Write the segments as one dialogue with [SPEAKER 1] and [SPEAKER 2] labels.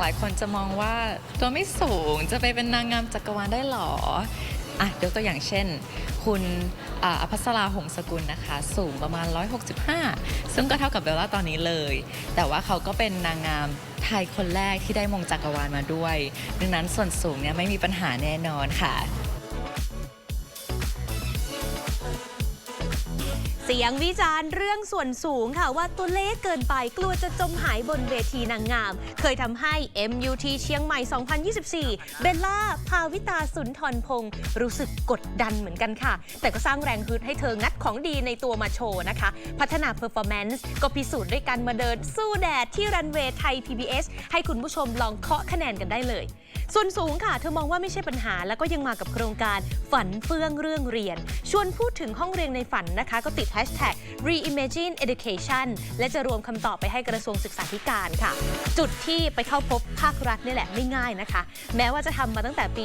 [SPEAKER 1] หลายคนจะมองว่าตัวไม่สูงจะไปเป็นนางงามจักรวาลได้หรออะยกตัวอย่างเช่น คุณอภัสราหงสกุลนะคะ สูงประมาณ 165 ซึ่งก็เท่ากับเบลล่าตอนนี้เลย แต่ว่าเขาก็เป็นนางงามไทยคนแรกที่ได้มงจักรวาลมาด้วย ดังนั้นส่วนสูงเนี่ยไม่มีปัญหาแน่นอนค่ะ
[SPEAKER 2] เสียงวิจารณ์เรื่องส่วนสูงค่ะว่าตัวเล็กเกินไปกลัวจะจมหายบนเวทีนางงาม เคยทำให้ MUT เชียงใหม่ 2024 เบลล่า ภาวิตาสุนทรพงศ์รู้สึกกดดันเหมือนกันค่ะ แต่ก็สร้างแรงฮึดให้เธองัดของดีในตัวมาโชว์นะคะ พัฒนาเพอร์ฟอร์แมนซ์ก็พิสูจน์ด้วยการมาเดินสู้แดดที่รันเวย์ไทย PBS ให้คุณผู้ชมลองเคาะคะแนนกันได้เลย ส่วนสูงค่ะ เธอมองว่าไม่ใช่ปัญหา แล้วก็ยังมากับโครงการฝันเฟื่องเรื่องเรียน ชวนพูดถึงห้องเรียนในฝันนะคะ ก็ติด hashtag reimagine education และจะรวมคำตอบไปให้กระทรวงศึกษาธิการค่ะ จุดที่ไปเข้าพบภาครัฐนี่แหละไม่ง่ายนะคะ แม้ว่าจะทำมาตั้งแต่ปี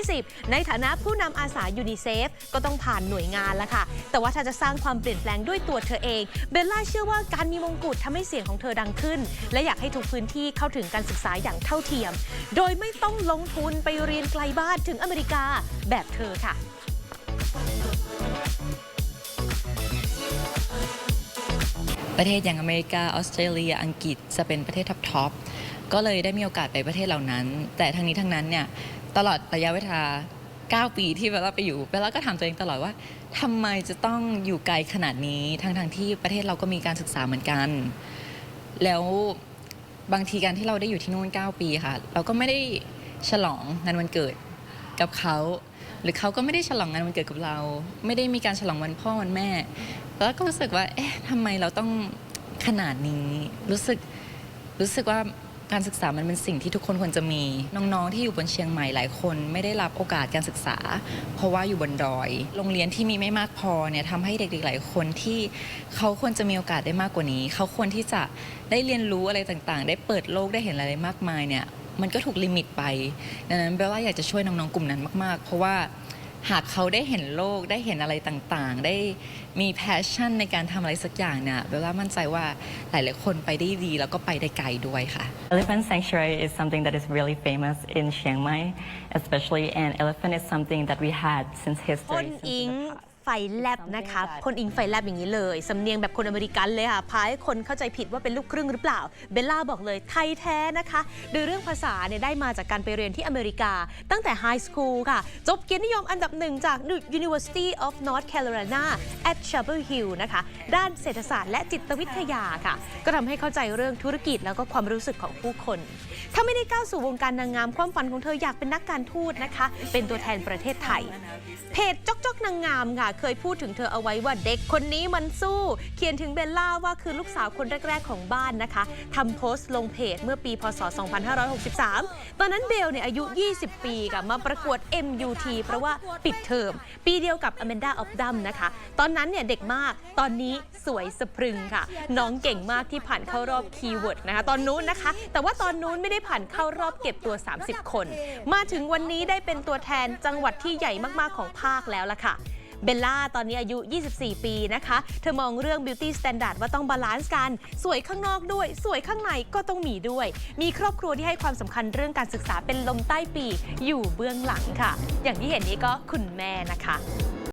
[SPEAKER 2] 2020 ในฐานะผู้นำอาสายูนิเซฟก็ต้องผ่านหน่วยงานแล้วค่ะ แต่ว่าถ้าจะสร้างความเปลี่ยนแปลงด้วยตัวเธอเอง เบลล่าเชื่อว่าการมีมงกุฎทำให้เสียงของเธอดังขึ้น และอยากให้ทุกพื้นที่เข้าถึงการศึกษาอย่างเท่าเทียม โดยไม่ต้องลงทุนไปเรียนไกลบ้านถึงอเมริกาแบบเธอค่ะ
[SPEAKER 1] ประเทศอย่างอเมริกา ออสเตรเลีย อังกฤษจะเป็นประเทศท็อปทอปก็เลยได้มีโอกาสไปประเทศเหล่านั้น แต่ทั้งนี้ทั้งนั้นเนี่ยตลอดระยะเวลา 9 ปีที่เบลล่าไปอยู่เบลล่าก็ถามตัวเองตลอดว่าทำไมจะต้องอยู่ไกลขนาดนี้ ทั้งทั้งที่ประเทศเราก็มีการศึกษาเหมือนกัน แล้วบางทีการที่เราได้อยู่ที่นู่น 9 ปีค่ะ เราก็ไม่ได้ ฉลองงานวันเกิดกับเขา หรือเขาก็ไม่ได้ฉลองงานวันเกิดกับเรา ไม่ได้มีการฉลองวันพ่อวันแม่ แล้วก็รู้สึกว่าเอ๊ะทำไมเราต้องขนาดนี้รู้สึกรู้สึกว่าการศึกษามันเป็นสิ่งที่ทุกคนควรจะมีน้องๆ ที่อยู่บนเชียงใหม่หลายคน ไม่ได้รับโอกาสการศึกษา เพราะว่าอยู่บนดอย โรงเรียนที่มีไม่มากพอเนี่ยทำให้เด็กๆหลายคนที่เขาควรจะมีโอกาสได้มากกว่านี้ เขาควรที่จะได้เรียนรู้อะไรต่างๆ ได้เปิดโลกได้เห็นอะไรมากมายเนี่ย มันก็ถูกลิมิตไปดังนั้นเบลว่าอยากจะช่วยน้องๆกลุ่มนั้นมากๆ เพราะว่าหากเขาได้เห็นโลกได้เห็นอะไรต่างๆ ได้มีแพชชั่นในการทำอะไรสักอย่างเนี่ยเบลว่ามั่นใจว่าหลายๆคนไปได้ดีแล้วก็ไปได้ไกลด้วยค่ะ
[SPEAKER 3] Elephant sanctuary is something that is really famous in Chiang Mai, especially, and elephant is something that we had since history. since
[SPEAKER 2] อิง
[SPEAKER 3] in the past.
[SPEAKER 2] ไฟแลบนะคะพลอิงไฟแลบอย่างนี้เลยสำเนียงแบบคนอเมริกันเลยค่ะพาให้คนเข้าใจผิดว่าเป็นลูกครึ่งหรือเปล่า เบลล่าบอกเลยไทยแท้นะคะ โดยเรื่องภาษาเนี่ยได้มาจากการไปเรียนที่อเมริกา ตั้งแต่ไฮสคูลค่ะ จบเกียรตินิยมอันดับหนึ่งจาก University of North Carolina at Chapel Hill นะคะ ด้านเศรษฐศาสตร์และจิตวิทยาค่ะ ก็ทำให้เข้าใจเรื่องธุรกิจแล้วก็ความรู้สึกของผู้คน ถ้าไม่ได้ก้าวสู่วงการนางงามความฝันของเธออยากเป็นนักการทูตนะคะ เป็นตัวแทนประเทศไทย เพจจอกจอกนางงามค่ะเคยพูดถึงเธอเอาไว้ว่าเด็กคนนี้มันสู้ เขียนถึงเบลล่าว่าคือลูกสาวคนแรก ๆ ของบ้านนะคะทำโพสต์ลงเพจเมื่อปี พศ 2563 ตอนนั้นเบลเนี่ยอายุ 20 ปีค่ะมาประกวด MUT เพราะว่าปิดเทอม ปีเดียวกับอแมนดาออฟดัมนะคะ ตอนนั้นเนี่ยเด็กมากตอนนี้สวยสะพรึงค่ะ น้องเก่งมากที่ผ่านเข้ารอบคีย์เวิร์ดนะคะ ตอนนู้นนะคะ แต่ว่าตอนนู้นไม่ได้ผ่านเข้ารอบเก็บตัว 30 คน มาถึงวันนี้ได้เป็นตัวแทนจังหวัดที่ใหญ่มากๆของภาคแล้วล่ะค่ะ เบลล่าตอนนี้อายุ 24 ปีนะคะ เธอมองเรื่อง beauty standard ว่าต้องบาลานซ์กัน สวยข้างนอกด้วย สวยข้างในก็ต้องมีด้วย มีครอบครัวที่ให้ความสำคัญเรื่องการศึกษาเป็นลมใต้ปี อยู่เบื้องหลังค่ะ อย่างที่เห็นนี้ก็คุณแม่นะคะ